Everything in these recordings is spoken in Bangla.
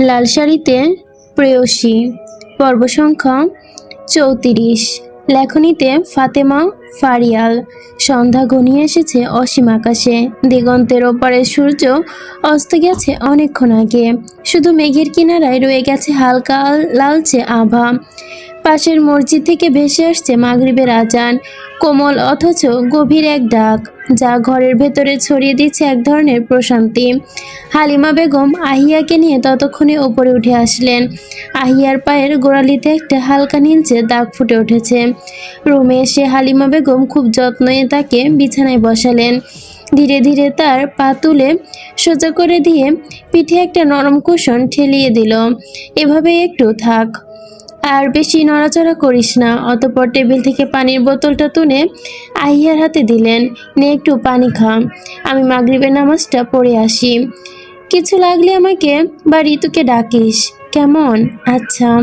লাল শাড়িতে প্রেয়সী। পর্ব সংখ্যা চৌত্রিশ। লেখনীতে ফাতেমা ফারিয়াল। সন্ধ্যা ঘনিয়ে এসেছে অসীম আকাশে। দিগন্তের ওপারে সূর্য অস্ত গেছে অনেকক্ষণ আগে। শুধু মেঘের কিনারায় রয়ে গেছে হালকা লালচে আভা। পাশের মসজিদ থেকে ভেসে আসছে মাগরিবের আজান। কোমল অথচ গভীর এক ডাক। যা ঘরের ভেতরে ছড়িয়ে দিচ্ছে এক ধরনের প্রশান্তি। হালিমা বেগম আহিয়াকে নিয়ে ততক্ষণে ওপরে উঠে আসলেন। আহিয়ার পায়ের গোড়ালিতে একটা হালকা নীলচে দাগ ফুটে উঠেছে। রুমে এসে হালিমা বেগম খুব যত্নে তাকে বিছানায় বসালেন। ধীরে ধীরে তার পা তুলে সোজা করে দিয়ে পিঠে একটা নরম কুশন ঠেলিয়ে দিল। এভাবে একটু থাক। আর বেশি নড়াচড়া করিস না। অতপর টেবিল থেকে পানির বোতলটা তুলে আহিয়ার হাতে দিলেন, নে একটু পানি খা। আমি মাগরিবের নামাজটা পড়ে আসি। কিছু লাগলে আমাকে বা ঋতুকে ডাকিস। কেমন? আচ্ছা।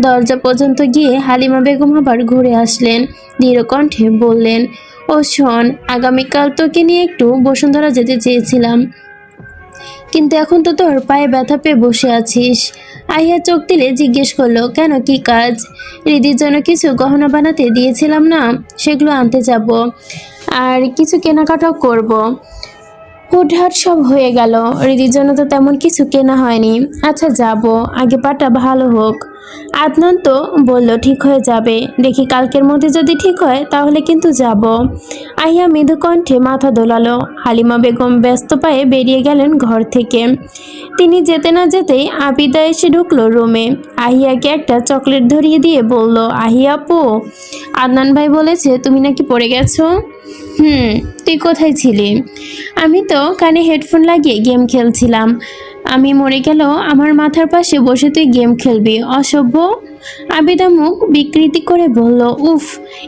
দরজা পর্যন্ত গিয়ে হালিমা বেগম আবার ঘুরে আসলেন, দৃঢ় কণ্ঠে বললেন, ও শোন, আগামীকাল তোকে নিয়ে একটু বসুন্ধরা যেতে চেয়েছিলাম। কিন্তু এখন তো তোর পায়ে ব্যথা পেয়ে বসে আছিস। আইয়া চোখ দিলে জিজ্ঞেস করল, কেন, কি কাজ? রিদির জন্য কিছু গহনা বানাতে দিয়েছিলাম না, সেগুলো আনতে যাব। আর কিছু কেনাকাটাও করব। হুটহাট সব হয়ে গেল। রিদির জন্য তো তেমন কিছু কেনা হয়নি। আচ্ছা যাব। আগে পাটা ভালো হোক। আদনান তো বলল, ঠিক হয়ে যাবে। দেখি কালকের মধ্যে যদি ঠিক হয়, তাহলে কিন্তু যাব। আহিয়া মৃদু কণ্ঠে মাথা দোলালো। হালিমা বেগম ব্যস্ত পায়ে বেরিয়ে গেলেন ঘর থেকে। তিনি যেতে না যেতেই আবিদা এসে ঢুকলো রুমে। আহিয়াকে একটা চকলেট ধরিয়ে দিয়ে বলল, আহিয়া পো আদনান ভাই বলেছে তুমি নাকি পড়ে গেছো? হুম, তুই কোথায় ছিলি? আমি তো কানে হেডফোন লাগিয়ে গেম খেলছিলাম। আমি মরে গেল আমার মাথার পাশে বসে তুই গেম খেলবি। অসভ্য। আবিদা মুখ বিকৃতি করে বলল, উফ,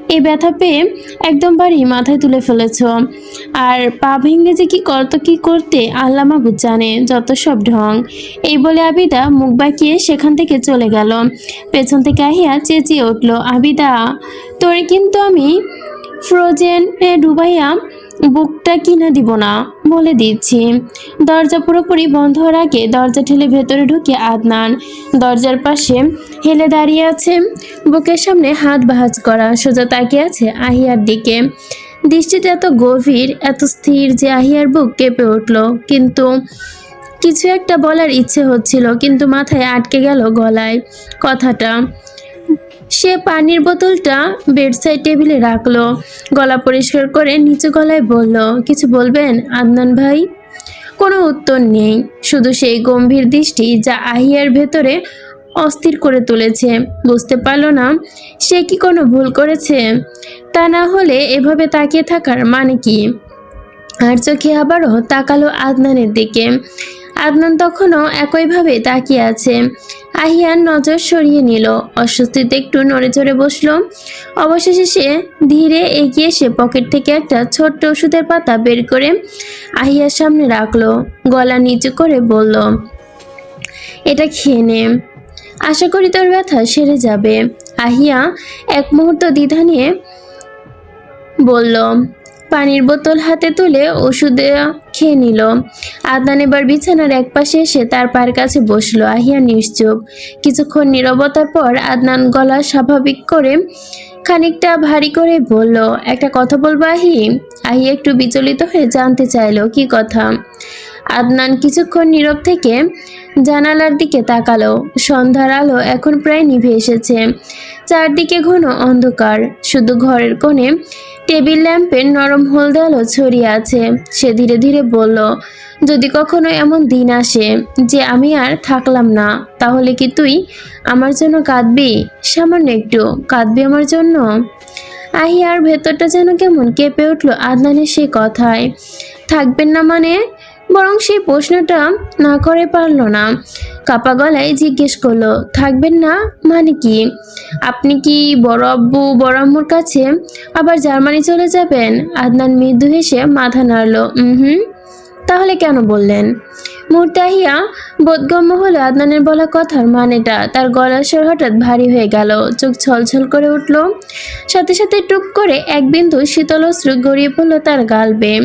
এ ব্যথা পেয়ে একদম বাড়ি মাথায় তুলে ফেলেছ। আর পা ভেঙে যে কি করতো কি করতে আল্লাহ মাহবুদ জানে, যত সব ঢং। এই বলে আবিদা মুখ বাঁকিয়ে সেখান থেকে চলে গেল। পেছন থেকে আহিয়া চেঁচিয়ে উঠল, আবিদা, তোরে কিন্তু আমি ফ্রোজেন ডুবাইয়া বুকটা কিনে দিব না, বলে দিচ্ছি। দরজা পুরোপুরি বন্ধ হওয়ার আগে দরজা ঠেলে ভেতরে ঢুকে আদনান দরজার পাশে হেলে দাঁড়িয়ে আছে। বুকের সামনে হাত ভাঁজ করা, সোজা তাকিয়ে আছে আহিয়ার দিকে। দৃষ্টিটা এত গভীর, এত স্থির যে আহিয়ার বুক কেঁপে উঠল। কিন্তু কিছু একটা বলার ইচ্ছে হচ্ছিল, কিন্তু মাথায় আটকে গেল গলায় কথাটা। সে পানির বোতলটা বেডসাইড টেবিলে রাখল। গলা পরিষ্কার করে নিচু গলায় বলল, কিছু বলবেন, আদনান ভাই? কোনো উত্তর নেই। শুধু সেই গম্ভীর দৃষ্টি যা আহিয়ার ভেতরে অস্থির করে তুলেছে। বুঝতে পারল না, সে কি কোনো ভুল করেছে? তা না হলে এভাবে তাকিয়ে থাকার মানে কি? আর চোখে আবারও তাকালো আদনানের দিকে। আদনান তখনও একইভাবে তাকিয়ে আছে। আহিয়ার নজর সরিয়ে নিল। অস্বস্তিতে একটু নড়ে চড়ে বসল। অবশেষে সে ধীরে এগিয়ে এসে পকেট থেকে একটা ছোট্ট ওষুধের পাতা বের করে আহিয়ার সামনে রাখল। গলা নিচু করে বলল, এটা খেয়ে নে। আশা করি তোর ব্যথা সেরে যাবে। আহিয়া এক মুহূর্ত দ্বিধা নিয়ে বলল পানির বোতল হাতে তুলে ওষুধ খেয়ে নিল। আদনান এবার বিছানার এক পাশে এসে তার পায়ের কাছে বসল। আহিয়া নিশ্চুপ। কিছুক্ষণ নীরবতার পর আদনান গলা স্বাভাবিক করে খানিকটা ভারী করে বলল, একটা কথা বলব, আহি? আহি একটু বিচলিত হয়ে জানতে চাইলো, কি কথা? আদনান কিছুক্ষণ নীরব থেকে জানালার দিকে তাকালো। সন্ধ্যার আলো এখন প্রায় নিভে এসেছে। চারদিকে ঘন অন্ধকার। শুধু ঘরের কোণে টেবিল ল্যাম্পের নরম হলদে আলো ছড়িয়ে আছে। সে ধীরে ধীরে বলল, যদি কখনো এমন দিন আসে যে আমি আর থাকলাম না, তাহলে কি তুই আমার জন্য কাঁদবি? সামান্য একটু, কাঁদবি আমার জন্য? আহিয়ার ভেতরটা যেন কেমন কেঁপে উঠল আদনানের সে কথায়। থাকবেন না মানে? বরং সেই প্রশ্নটা না করে পারল না। কাপা গলায় জিজ্ঞেস করল, থাকবেন না মানে কি? আপনি কি বড় আব্বু, বড় কাছে আবার জার্মানি চলে যাবেন? আদনান মৃদু হেসে মাথা নাড়ল হুম। তাহলে কেন বললেন? মুহূর্তে আহিয়া বোধগম্য হলো আদনানের বলা কথার মানেটা। তার গলার স্বর হঠাৎ ভারী হয়ে গেল। চোখ ছলছল করে উঠল। সাথে সাথে টুপ করে এক বিন্দু শীতল অশ্রু গড়িয়ে পড়ল তার গাল বেয়ে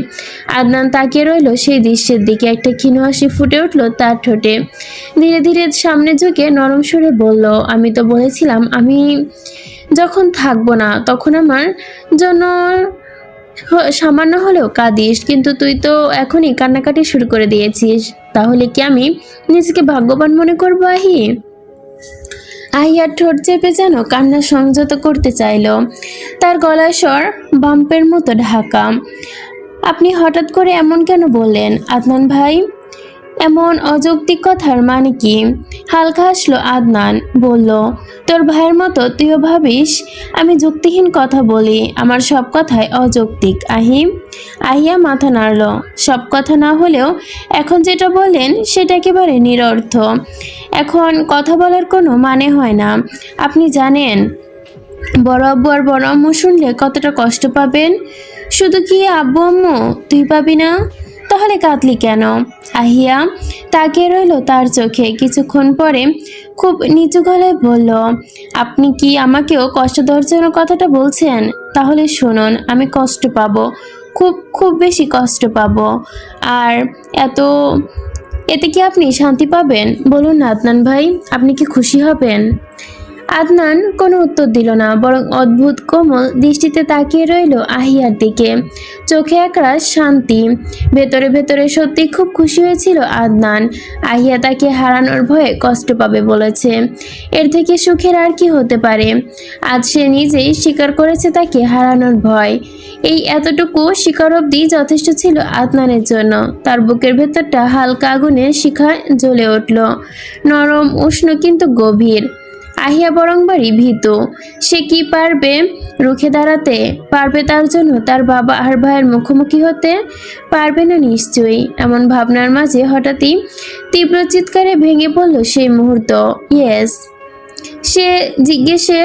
আদনান তাকিয়ে রইল সেই দৃশ্যের দিকে। একটা ক্ষীণ হাসি ফুটে উঠল তার ঠোঁটে। ধীরে ধীরে সামনে ঝুঁকে নরম সুরে বলল, আমি তো বলেছিলাম আমি যখন থাকব না, তখন আমার জন্য সামান্য হলেও কাঁদিস, কিন্তু তুই তো এখনই কান্নাকাটি শুরু করে দিয়েছিস। তাহলে কি আমি নিজেকে ভাগ্যবান মনে করব, আহি? আহিয়ার ঠোঁট চেপে যেন কান্না সংযত করতে চাইল। তার গলায় স্বর বাম্পের মতো ঢাকা। আপনি হঠাৎ করে এমন কেন বললেন, আদনান ভাই? এমন অযৌক্তিক কথার মানে কি? হালকা হাসলো আদনান, বলল, তোর ভাইয়ের মতো তুইও ভাবিস? আমি যুক্তিহীন কথা বলি, আমার সব কথাই অযৌক্তিক, আহিম? আহিয়া মাথা নাড়ল, সব কথা না হলেও এখন যেটা বললেন সেটা একেবারে নিরর্থ। এখন কথা বলার কোনো মানে হয় না। আপনি জানেন, বড় আব্বু আর বড় আম্মু শুনলে কতটা কষ্ট পাবেন? শুধু কি আব্বু আম্মু? তুই পাবি না? তাহলে কাঁদলি কেন? আহিয়া তাকিয়ে রইল তার চোখে। কিছুক্ষণ পরে খুব নিচু গলায় বলল, আপনি কি আমাকেও কষ্ট দেওয়ার জন্য কথাটা বলছেন? তাহলে শুনুন, আমি কষ্ট পাবো, খুব খুব বেশি কষ্ট পাবো। আর এত, এতে কি আপনি শান্তি পাবেন? বলুন না আদনান ভাই, আপনি কি খুশি হবেন? আদনান কোনো উত্তর দিল না, বরং অদ্ভুত কোমল দৃষ্টিতে তাকিয়ে রইল আহিয়ার দিকে। চোখে একরাশ শান্তি। ভেতরে ভেতরে সত্যি খুব খুশি হয়েছিল আদনান। আহিয়া তাকে হারানোর ভয়ে কষ্ট পাবে বলেছে। এর থেকে সুখের আর কি হতে পারে? আজ সে নিজেই স্বীকার করেছে তাকে হারানোর ভয়। এই এতটুকু শিকার অবধি যথেষ্ট ছিল আদনানের জন্য। তার বুকের ভেতরটা হালকা আগুনে শিখা জ্বলে উঠল। নরম, উষ্ণ, কিন্তু গভীর। আহিয়া বরং বাড়ি ভীত। সে কি পারবে রুখে দাঁড়াতে? পারবে তার জন্য তার বাবা আর ভাইয়ের মুখোমুখি হতে? পারবে না নিশ্চয়ই। এমন ভাবনার মাঝে হঠাৎই তীব্র চিৎকারে ভেঙে পড়ল সেই মুহূর্ত। ইয়েস। সে জিজ্ঞেসে,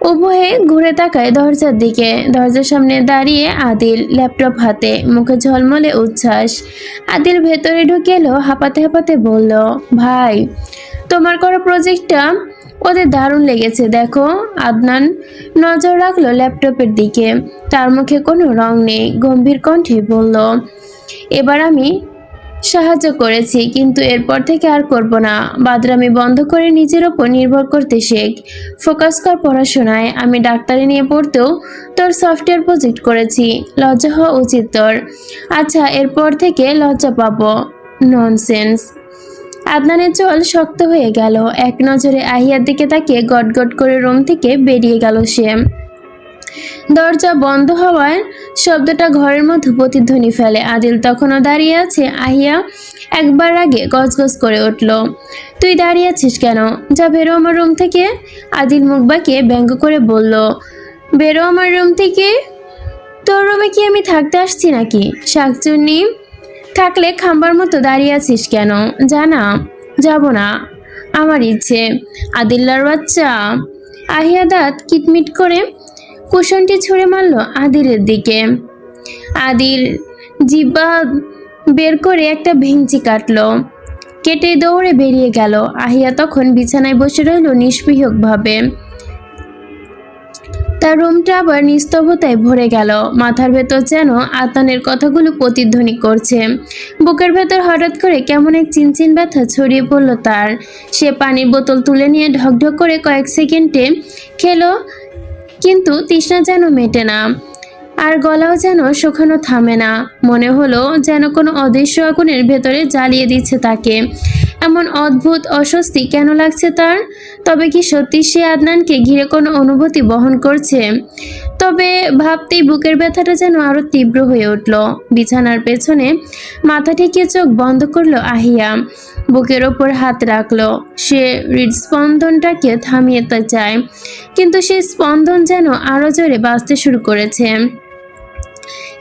উভয়ে ঘুরে তাকায় দরজার দিকে। দরজার সামনে দাঁড়িয়ে আদিল ল্যাপটপ হাতে, মুখে ঝলমলে উচ্ছ্বাস। আদিল ভেতরে ঢুকে এলো, হাঁপাতে হাঁপাতে বলল, ভাই, তোমার করা প্রজেক্টটা ওদের দারুণ লেগেছে, দেখো। আদনান নজর রাখল ল্যাপটপের দিকে। তার মুখে কোনো রং নেই, গম্ভীর কণ্ঠে বলল, এবার আমি সাহায্য করেছি, কিন্তু এরপর থেকে আর করব না। বাদরামি বন্ধ করে নিজের ওপর নির্ভর করতে শেখ। ফোকাস কর পড়াশোনায়, আমি ডাক্তারি নিয়ে পড়তেও তোর সফটওয়্যার প্রজেক্ট করেছি। লজ্জা হওয়া উচিত তোর। আচ্ছা এরপর থেকে লজ্জা পাবো। ননসেন্স। আদনানের চল শক্ত হয়ে গেল। এক নজরে আহিয়ার দিকে তাকিয়ে গটগট করে রুম থেকে বেরিয়ে গেল সে। দরজা বন্ধ হওয়ায় শব্দটা ঘরের মধ্যে প্রতিধ্বনি ফেলে। আদিল তখনও দাঁড়িয়ে আছে। আহিয়া একবার আগে গজগজ করে উঠল। তুই দাঁড়িয়ে আছিস কেন? যা বেরো আমার রুম থেকে। আদিল মুখ বাঁকিয়ে ব্যঙ্গ করে বলল, বেরো আমার রুম থেকে? তোর রুমে কি আমি থাকতে আসছি নাকি? শাকচুন্নি থাকলে খাম্বার মতো দাঁড়িয়ে আছিস কেন? জানা, যাব না। আমার ইচ্ছে। আদিল্লার বাচ্চা। আহিয়া দাঁত কিটমিট করে কুশনটি ছুঁড়ে মারল আদিলের দিকে। আদিল জিব্বা বের করে একটা ভেঞ্চি কাটলো। কেটে দৌড়ে বেরিয়ে গেল। আহিয়া তখন বিছানায় বসে রইল নিষ্পৃহকভাবে। তার রুমটা আবার নিস্তব্ধতায় ভরে গেল। মাথার ভেতর যেন আতানের কথাগুলো প্রতিধ্বনি করছে। বুকের ভেতর হঠাৎ করে কেমন এক চিনচিন ব্যথা ছড়িয়ে পড়ল তার। সে পানির বোতল তুলে নিয়ে ঢকঢক করে কয়েক সেকেন্ডে খেলো, কিন্তু তৃষ্ণা যেন মেটে না। আর গলাও যেন শুকানো থামে না। মনে হলো যেন কোনো অদৃশ্য আগুনের ভেতরে জ্বালিয়ে দিচ্ছে তাকে। এমন অদ্ভুত অস্বস্তি কেন লাগছে তার? তবে কি সত্যি সে আদনানকে ঘিরে কোনো অনুভূতি বহন করছে? তবে ভাবতেই বুকের ব্যথাটা যেন আরও তীব্র হয়ে উঠল। বিছানার পেছনে মাথা ঠেকিয়ে চোখ বন্ধ করল আহিয়া। বুকের ওপর হাত রাখল। সে হৃদস্পন্দনটাকে থামিয়ে চায়, কিন্তু সেই স্পন্দন যেন আরও জোরে বাঁচতে শুরু করেছে।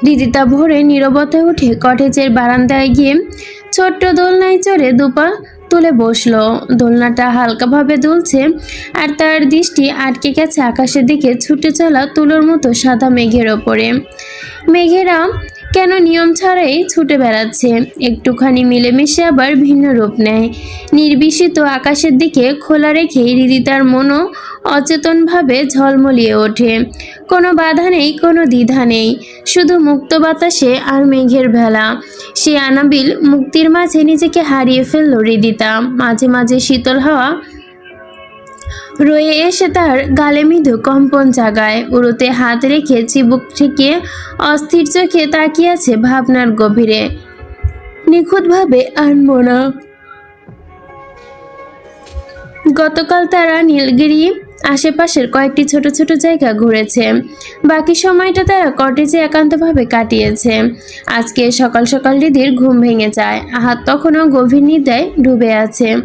রিদিতা ভোরে নীরবতায় উঠে কটেজের বারান্দায় গিয়ে ছোট্ট দোলনায় চড়ে দুপা তুলে বসল। দোলনাটা হালকাভাবে দুলছে আর তার দৃষ্টি আটকে গেছে আকাশের দিকে ছুটে চলা তুলোর মতো সাদা মেঘের ওপরে। মেঘেরা কেন নিয়ম ছাড়াই ছুটে বেড়াচ্ছে? একটুখানি মিলেমিশে আবার ভিন্ন রূপ নেয়। নির্বিষিত আকাশের দিকে খোলা রেখে হৃদিতার মনও অচেতনভাবে ঝলমলিয়ে ওঠে। কোনো বাধা নেই, কোনো দ্বিধা নেই। শুধু মুক্ত বাতাসে আর মেঘের ভেলা। সে আনাবিল মুক্তির মাঝে নিজেকে হারিয়ে ফেলল হৃদিতা মাঝে মাঝে শীতল হাওয়া রয়ে এসে তার গালে মৃদু কম্পন জাগায়। উড়োতে হাত রেখে চিবুক ঠেকিয়ে অস্থির চোখে তাকিয়ে আছে ভাবনার গভীরে। নিখুঁতভাবে আনব না গতকাল তারা নীলগিরি আশেপাশের কয়েকটি ছোট ছোট জায়গা ঘুরেছে। বাকি সময়টা তারা কটেজে একান্তভাবে কাটিয়েছে। আজকে সকাল সকাল দিদির ঘুম ভেঙে যায়। আহাত তখনও গভীর নিদ্রায় ডুবে আছে।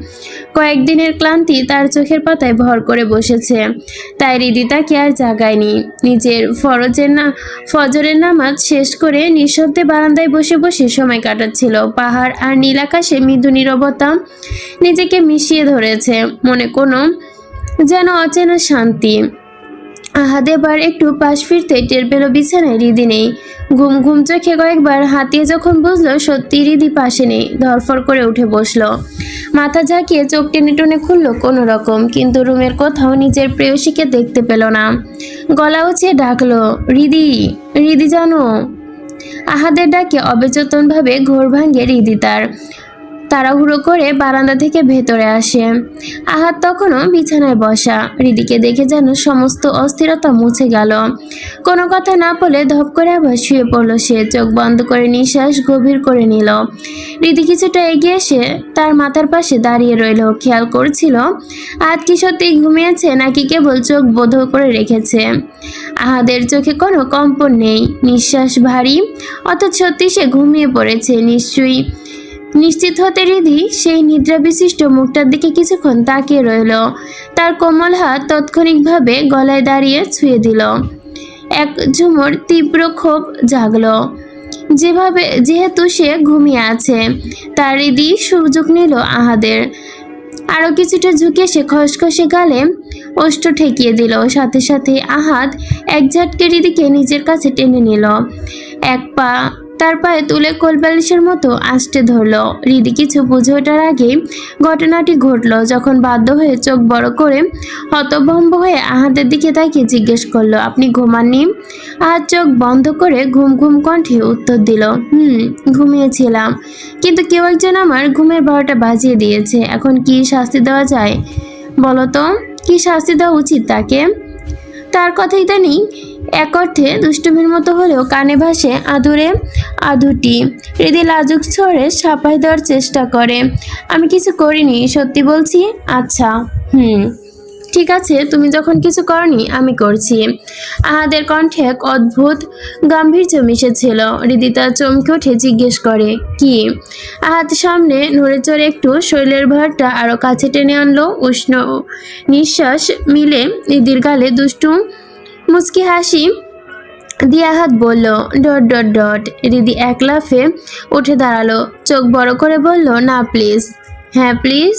কয়েকদিনের ক্লান্তি তার চোখের পাতায় ভর করে বসেছে। তাই রিদি তাকে আর জাগায়নি। নিজের ফরজের না, ফজরের নামাজ শেষ করে নিঃশব্দে বারান্দায় বসে বসে সময় কাটাচ্ছিল। পাহাড় আর নীল আকাশে মৃদু নীরবতা নিজেকে মিশিয়ে ধরেছে। মনে কোনো যেন অচেনা শান্তি। আহাদ এবার একটু পাশ ফিরতে টের পেল বিছানায় রিদি নেই। ঘুম ঘুম চোখে কয়েকবার হাতিয়ে যখন বুঝলো সত্যি রিদি পাশে নেই, ধরফর করে উঠে বসল। মাথা ঝাঁকিয়ে চোখ টেনে টনে খুললো কোনো রকম কিন্তু রুমের কোথাও নিজের প্রেয়সীকে দেখতে পেল না। গলা উঁচিয়ে ডাকলো, রিদি রিদি জানো? আহাদের ডাকে অবেচেতনভাবে ঘোর ভাঙে রিদি তার। তাড়াহুড়ো করে বারান্দা থেকে ভেতরে আসে। আহাত তখনও বিছানায় বসা। রিদিকে দেখে যেন সমস্ত অস্থিরতা মুছে গেল। কোনো কথা না বলে ধপ করে আবার শুয়ে পড়ল সে। চোখ বন্ধ করে নিঃশ্বাস গভীর করে নিল। রিদি কিছুটা এগিয়ে এসে তার মাথার পাশে দাঁড়িয়ে রইল। খেয়াল করছিল আহাত কি সত্যি ঘুমিয়েছে নাকি কেবল চোখ বোধ করে রেখেছে? আহাদের চোখে কোনো কম্পন নেই। নিঃশ্বাস ভারী অর্থাৎ সত্যি সে ঘুমিয়ে পড়েছে নিশ্চয়ই। নিশ্চিত হতে রিধি সেই নিদ্রা বিশিষ্ট মুখটার দিকে কিছুক্ষণ তাকিয়ে রইল। তার কোমল হাত তাৎক্ষণিকভাবে গলায় দাঁড়িয়ে ছুঁয়ে দিল। এক ঝুমুর তীব্র ক্ষোভ জাগল। যেভাবে, যেহেতু সে ঘুমিয়ে আছে, তার হৃদি সুযোগ নিল আহাদের। আরও কিছুটা ঝুঁকে সে খসখসে গালে ওষ্ঠ ঠেকিয়ে দিল। সাথে সাথে আহাত এক ঝাটকে হৃদিকে নিজের কাছে টেনে নিল। এক পা তার পায়ে তুলে কোলবালিশের মতো আষ্টে ধরল। হৃদি কিছু বুঝে ওঠার আগেই ঘটনাটি ঘটল, যখন বাধ্য হয়ে চোখ বড় করে হতভম্ব হয়ে আহাদের দিকে তাকিয়ে জিজ্ঞেস করল, আপনি ঘুমাননি? আর চোখ বন্ধ করে ঘুম ঘুম কণ্ঠে উত্তর দিল, হুম, ঘুমিয়েছিলাম। কিন্তু কেউ একজন আমার ঘুমের বারোটা বাজিয়ে দিয়েছে। এখন কি শাস্তি দেওয়া যায় বলো তো? কি শাস্তি দেওয়া উচিত তাকে? তার কথাই তা নেই। এক অর্থে দুষ্টুমির মতো হলেও কানে ভাসে আদুরে আদুটি। হৃদি লাজুক ছড়ে সাপাই দেওয়ার চেষ্টা করে। আমি কিছু করিনি, সত্যি বলছি? আচ্ছা হুম। ঠিক আছে, তুমি যখন কিছু করনি, আমি করছি। আহাদের কণ্ঠে এক অদ্ভুত গাম্ভীর্য মিশেছিল। হৃদিতা চমকে উঠে জিজ্ঞেস করে, কি? আহাত সামনে নড়ে চড়ে একটু শৈলের ভারটা আরও কাছে টেনে আনলো। উষ্ণ নিঃশ্বাস মিলে নিদির গালে দুষ্টু মুচকি হাসি দিয়া হাত বলল, ডট ডট ডট। রিদি এক লাফে উঠে দাঁড়াল। চোখ বড় করে বলল, না, প্লিজ। হ্যাঁ প্লিজ?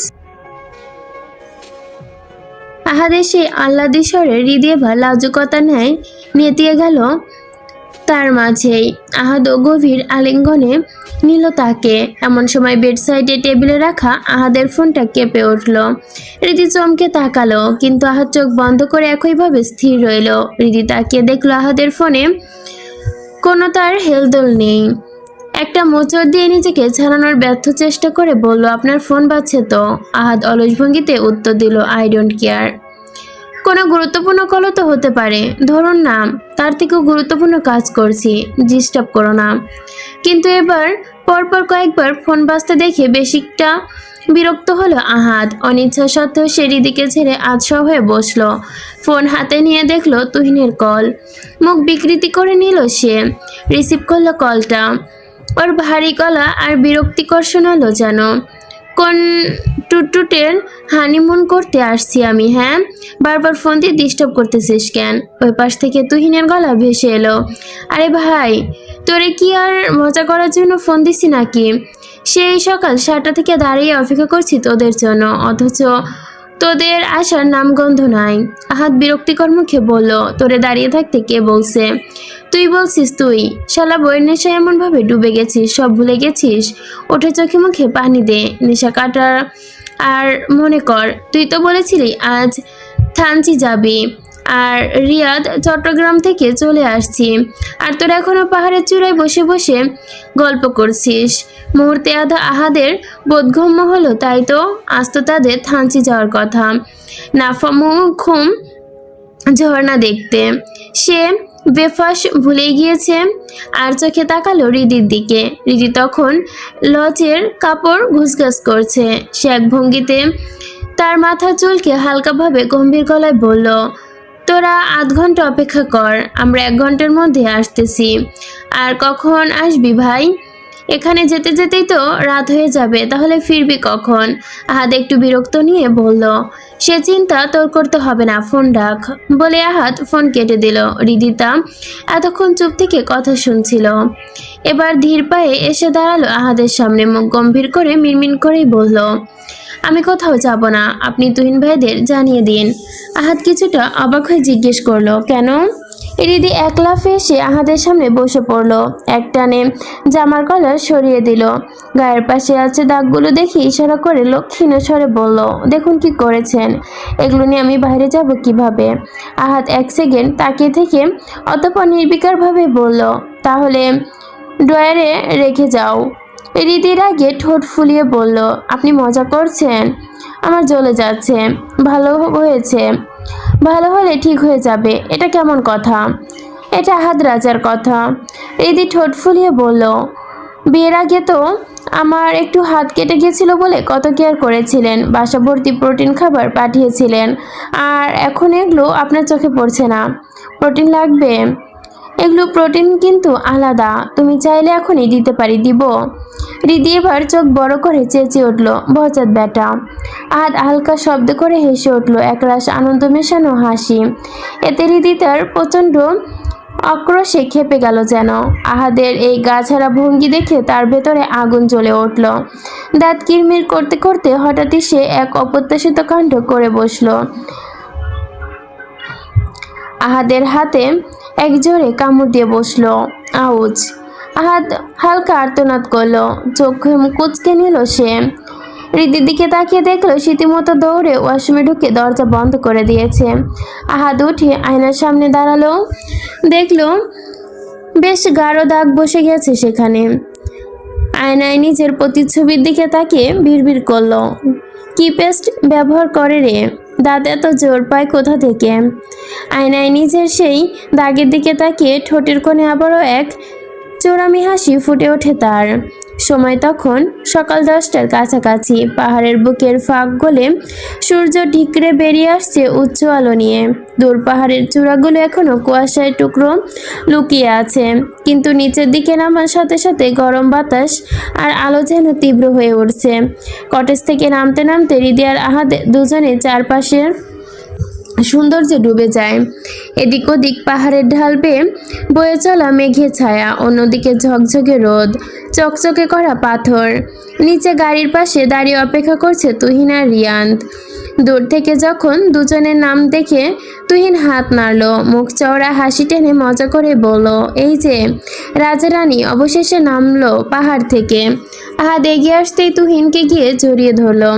আহাদে সেই আহ্লাদি স্বরে হৃদি এবার লাজুকতা নেয় নেতিয়ে গেল তার মাঝেই। আহাদ গভীর আলিঙ্গনে নিল তাকে এমন সময় বেড সাইডে টেবিলে রাখা আহাদের ফোনটা কেঁপে উঠল। রীতি চমকে তাকালো, কিন্তু আহাদ চোখ বন্ধ করে একইভাবে স্থির রইল। রীতি তাকিয়ে দেখল আহাদের ফোনে কোনো তার হেলদোল নেই। একটা মোচড় দিয়ে নিজেকে ছাড়ানোর ব্যর্থ চেষ্টা করে বলল, আপনার ফোন বাজছে তো? আহাদ অলস ভঙ্গিতে উত্তর দিল আই ডোন্ট কেয়ার কোনো গুরুত্বপূর্ণ কলও তো হতে পারে। ধরুন না, তার থেকেও গুরুত্বপূর্ণ কাজ করছি ডিস্টার্ব করো না। কিন্তু এবার পরপর কয়েকবার ফোন বাজতে দেখে বেশিকটা বিরক্ত হলো আহাত অনিচ্ছা সত্ত্বেও সেরি দিকে ছেড়ে আতসা হয়ে বসল। ফোন হাতে নিয়ে দেখল তুহিনের কল। মুখ বিকৃতি করে নিল সে। রিসিভ করল কলটা। ওর ভারী গলা আর বিরক্তিকর শোনালো যেন। কোন টুটটুটের হানিমুন করতে আসছি আমি হ্যাঁ? বারবার ফোন দিয়ে ডিস্টার্ব করতেছিস কেন? ওই পাশ থেকে তুহিনের গলা ভেসে এলো। আরে ভাই, তোরে কি আর মজা করার জন্য ফোন দিছি নাকি? সেই সকাল সাতটা থেকে দাঁড়িয়ে অপেক্ষা করছি তোদের জন্য, অথচ তোদের আসার নামগন্ধ নাই। আহাত বিরক্তিকর মুখে বলল, তোরে দাঁড়িয়ে থাকতে কে বলছে? তুই বলছিস তুই। শালা বইয়ের নেশায় এমনভাবে ডুবে গেছিস, সব ভুলে গেছিস? ওঠে চোখে মুখে পানি দে, নেশা কাটার আর মনে কর, তুই তো বলেছিলি আজ থানচি যাবি। আর রিয়াদ চট্টগ্রাম থেকে চলে আসছি। আর তোর এখনও পাহাড়ের চূড়ায় বসে বসে গল্প করছিস। মুহূর্তে আধা আহাদের বোধগম্য হলো তাই তো আজ তো তাদের থানচি যাওয়ার কথা। নাফামুখুম ঝর্ণা দেখতে। সে বেফাস ভুলে গিয়েছে আর চোখে তাকালো রিদির দিকে। রিদি তখন লজের কাপড় ঘুসঘাস করছে। সে এক ভঙ্গিতে তার মাথার চুলকে হালকাভাবে গম্ভীর গলায় বলল তোরা আধ ঘণ্টা অপেক্ষা কর, আমরা এক ঘণ্টার মধ্যে আসতেছি। আর কখন আসবি ভাই? এখানে যেতে যেতেই তো রাত হয়ে যাবে, তাহলে ফিরবি কখন? আহাদ একটু বিরক্ত নিয়ে বলল, সে চিন্তা তোর করতে হবে না, ফোন ডাক বলে আহাদ ফোন কেটে দিল, রিদিতা এতক্ষণ চুপ থেকে কথা শুনছিল। এবার ধীর পায়ে এসে দাঁড়াল আহাদের সামনে, মুখ গম্ভীর করে মিনমিন করেই বলল আমি কোথাও যাব না। আপনি তুহিন ভাইদের জানিয়ে দিন। আহাদ কিছুটা অবাক হয়ে জিজ্ঞেস করল, কেন? রিদি এক লাফে এসে আহাদের সামনে বসে পড়ল। এক টানে জামার কলার সরিয়ে দিল। গায়ের পাশে আছে দাগগুলো দেখে ইশারা করে লক্ষীণ স্বরে বলল, দেখুন কি করেছেন। এগুলো নিয়ে আমি বাইরে যাব কীভাবে? আহাত এক সেকেন্ড তাকিয়ে থেকে অতপর নির্বিকারভাবে বলল, তাহলে ড্রয়ারে রেখে যাও। রিদির আগে ঠোঁট ফুলিয়ে বলল, আপনি মজা করছেন? আমার জ্বলে যাচ্ছে। ভালো হয়েছে। ভালো হলে ঠিক হয়ে যাবে। এটা কেমন কথা? এটা আহাদ রাজার কথা। রিদি ঠোঁট ফুলিয়ে বলল, বিয়ের আগে তো আমার একটু হাত কেটে গিয়েছিল বলে কত কেয়ার করেছিলেন। বাসা ভর্তি প্রোটিন খাবার পাঠিয়েছিলেন। আর এখন এগুলো আপনার চোখে পড়ছে না। প্রোটিন লাগবে? এগুলো প্রোটিন কিন্তু আলাদা। তুমি চাইলে এখনই দিতে পারি, দিব। রিদি এবার চোখ বড় করে চেঁচিয়ে উঠল বচাত বেটা আহাদ হালকা শব্দ করে হেসে উঠল, একরাশ আনন্দ মেশানো হাসি। এতে রিদি তার প্রচণ্ড অক্রোশে খেপে গেল যেন। আহাদের এই গা ছাড়া ভঙ্গি দেখে তার ভেতরে আগুন জ্বলে উঠল। দাঁত কিরমির করতে করতে হঠাৎই সে এক অপ্রত্যাশিত কাণ্ড করে বসল। আহাদের হাতে এক জোরে কামড় দিয়ে বসল। আউজ আহাদ হালকা আর্তনাদ করল। চোখ কুচকে নিল সে। হৃদির দিকে তাকিয়ে দেখল রীতিমতো দৌড়ে ওয়াশরুমে ঢুকে দরজা বন্ধ করে দিয়েছে। আহাদ উঠে আয়নার সামনে দাঁড়াল। দেখল বেশ গাঢ় দাগ বসে গেছে সেখানে। আয়নায় নিজের প্রতিচ্ছবির দিকে তাকিয়ে বিড়বিড় করল। কি পেস্ট ব্যবহার করে রে? দাঁত এত জোর পায় কোথা থেকে? আয়নায় নিজের সেই দাগের দিকে তাকিয়ে ঠোঁটের কোণে আবারও এক চোরামি হাসি ফুটে ওঠে তার। সময় তখন সকাল দশটার কাছাকাছি পাহাড়ের বুকের ফাঁক গলে সূর্য ঢিকরে বেরিয়ে আসছে উচ্চ আলো নিয়ে। দূর পাহাড়ের চূড়াগুলো এখনও কুয়াশায় টুকরো লুকিয়ে আছে। কিন্তু নিচের দিকে নামার সাথে সাথে গরম বাতাস আর আলো যেন তীব্র হয়ে উঠছে। কটেজ থেকে নামতে নামতে হৃদয় আর আহাদে দুজনে চারপাশের সৌন্দর্যে ডুবে যায়। এদিক ওদিক পাহাড়ের ঢাল বেয়ে বয়ে চলা মেঘে ছায়া, অন্যদিকে ঝকঝকে রোদ, চকচকে করা পাথর। নিচে গাড়ির পাশে দাঁড়িয়ে অপেক্ষা করছে তুহিন রিয়ান্ত দূর থেকে যখন দুজনের নাম দেখে তুহিন হাত নাড়লো, মুখ চওড়া, হাসি টেনে মজা করে বলল, এই যে, রাজারানী অবশেষে নামলো পাহাড় থেকে। আহাদ এগিয়ে আসতেই তুহিনকে গিয়ে জড়িয়ে ধরলো।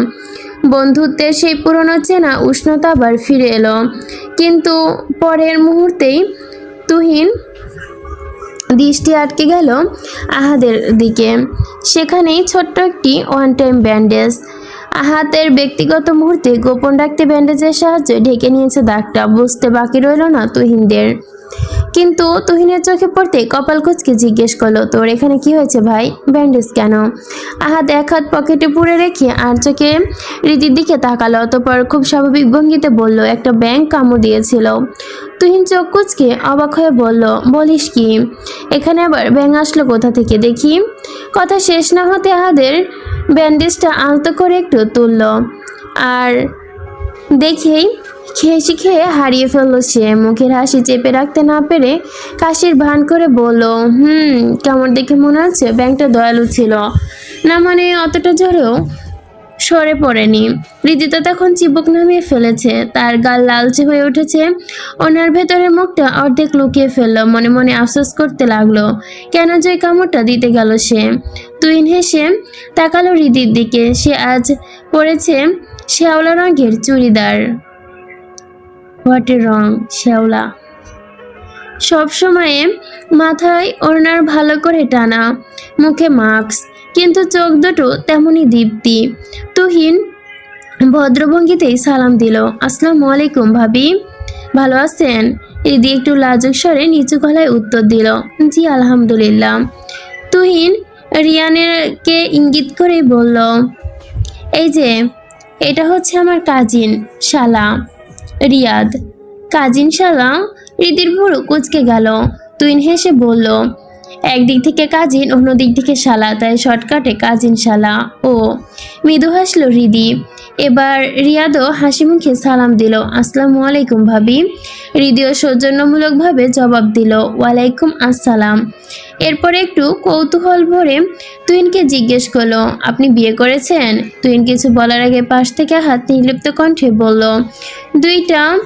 বন্ধুত্বের সেই পুরনো চেনা উষ্ণতা আবার ফিরে এলো। কিন্তু পরের মুহূর্তেই তুহিন দৃষ্টি আটকে গেল আহাদের দিকে। সেখানেই ছোট্ট একটি ওয়ান টাইম ব্যান্ডেজ আহাতের ব্যক্তিগত মুহূর্তে গোপন রাখতে ব্যান্ডেজের সাহায্যে ঢেকে নিয়েছে দাগটা। বুঝতে বাকি রইল না তুহিনদের। কিন্তু তুহিনের চোখে পড়তে কপাল কুচকে জিজ্ঞেস করল, তোর এখানে কি হয়েছে ভাই? ব্যান্ডেজ কেন? আহাত এক হাত পকেটে পুরে রেখে আর চোখে রীতির দিকে তাকালো, অতপর খুব স্বাভাবিক ভঙ্গিতে বলল, একটা ব্যাংক কামড় দিয়েছিল। তুহিন চোখ কুচকে অবাক হয়ে বলল, বলিস কি? এখানে আবার ব্যাং আসলো কোথা থেকে দেখি? কথা শেষ না হতে আহাদের ব্যান্ডেজটা আলতো করে একটু তুলল, আর দেখেই খেয়ে খেয়ে হারিয়ে ফেলল সে। মুখের হাসি চেপে রাখতে না পেরে কাশির ভান করে বলল, হুম, কেমন দেখে মনে হচ্ছে? ব্যাংকটা দয়ালু ছিল। না মানে অতটা জোরেও সরে পড়েনি। রীতিতা তখন চিবুক নামিয়ে ফেলেছে। তার গাল লালচে হয়ে উঠেছে। ওনার ভেতরের মুখটা অর্ধেক লুকিয়ে ফেলল। মনে মনে আফসোস করতে লাগল, কেন যে কামড়টা দিতে গেল সে? তুইন হেসে তাকালো হৃদির দিকে। সে আজ পরেছে শ্যাওলা রঙের চুড়িদার। হোয়াটের রং, শ্যাওলা। সব সময়ে মাথায় ওড়নার ভালো করে টানা, মুখে মাস্ক, কিন্তু চোখ দুটো তেমনই দীপ্তি। তুহিন ভদ্রভঙ্গিতেই সালাম দিল, আসসালামু আলাইকুম ভাবি, ভালো আছেন? রিদি একটু লাজুক স্বরে নিচু গলায় উত্তর দিল, জি, আলহামদুলিল্লাহ। তুহিন রিয়ানেরকে ইঙ্গিত করে বলল, এই যে, এটা হচ্ছে আমার কাজিন, শালা। রিয়াদ কাজিন শালা রিদির ভুরু কুচকে গেল। তুইন হেসে বলল একদিক থেকে কাজিন অন্য দিক থেকে শালা, তাই শর্টকাটে কাজিন, শালা। ও, মৃদু হাসলো হৃদি। এবার রিয়াদও হাসি মুখে সালাম দিল। আসসালামু আলাইকুম, ভাবি। হৃদিও সৌজন্যমূলকভাবে জবাব দিল, ওয়ালাইকুম আসসালাম। এরপর একটু কৌতূহল ভরে তুহিনকে জিজ্ঞেস করল, আপনি বিয়ে করেছেন? তুহিন কিছু বলার আগে পাশ থেকে হাত নির্লিপ্ত কণ্ঠে বলল, দুইটা।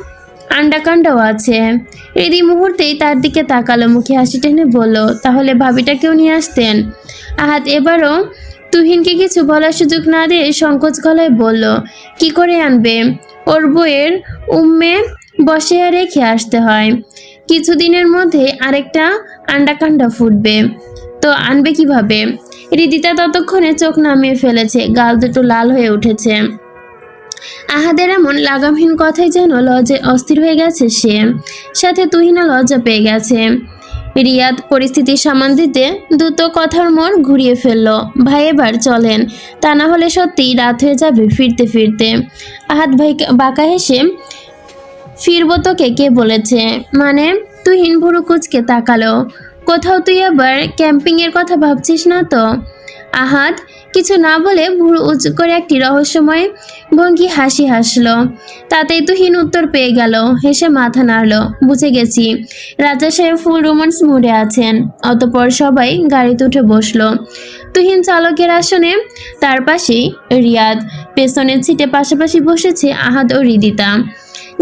আন্ডাকান্ডাও আছে। রিদি মুহূর্তেই তার দিকে তাকালো, মুখে হাসি টেনে বলল, তাহলে ভাবিটাকেও নিয়ে আসতেন? আহাত এবারও তুহিনকে কিছু বলার সুযোগ না দিয়ে সংকোচ গলায় বলল, কি করে আনবে? ওর বইয়ের উম্মে বসে রেখে আসতে হয়। কিছুদিনের মধ্যে আরেকটা আন্ডাকান্ডা ফুটবে। তো আনবে কীভাবে? রিদিতা ততক্ষণে চোখ নামিয়ে ফেলেছে, গাল দুটো লাল হয়ে উঠেছে। আহাদের এমন লাগামহীন কথাই যেন লজ্জে অস্থির হয়ে গেছে সে। সাথে তুহিনা লজ্জা পেয়ে গেছে। রিয়াদ পরিস্থিতি সামান দিতে দ্রুত কথার মোড় ঘুরিয়ে ফেলল। ভাই এবার চলেন, তা না হলে সত্যিই রাত হয়ে যাবে ফিরতে ফিরতে। আহাত ভাই বাঁকা হেসে ফিরবো তোকে কে বলেছে? মানে তুহিন ভুরু কুচকে তাকালো। কোথাও তুই আবার ক্যাম্পিংয়ের কথা ভাবছিস না তো? আহাত কিছু না বলে ভুরু উঁচু করে একটি রহস্যময় ভঙ্গি হাসি হাসলো। তাতেই তুহিন উত্তর পেয়ে গেল। হেসে মাথা নাড়ল। বুঝে গেছি, রাজা সাহেব ফুল রোমান্স মুডে আছেন। অতপর সবাই গাড়িতে উঠে বসল। তুহিন চালকের আসনে, তার পাশেই রিয়াদ। পেছনের সিটে পাশাপাশি বসেছে আহাদ ও রিদিতা।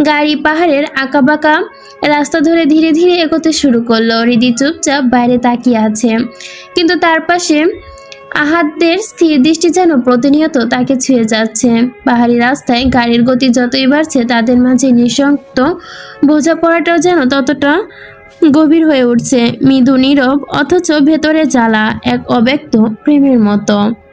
গাড়ি পাহাড়ের আঁকাবাঁকা রাস্তা ধরে ধীরে ধীরে এগোতে শুরু করল। রিদি চুপচাপ বাইরে তাকিয়ে আছে। কিন্তু তার পাশে আহাতদের স্থির দৃষ্টি যেন প্রতিনিয়ত তাকে ছুঁয়ে যাচ্ছে। পাহাড়ি রাস্তায় গাড়ির গতি যতই বাড়ছে, তাদের মাঝে নিঃশক্ত বোঝাপড়াটাও যেন ততটা গভীর হয়ে উঠছে। মৃদু নীরব, অথচ ভেতরে জ্বালা, এক অব্যক্ত প্রেমের মতো।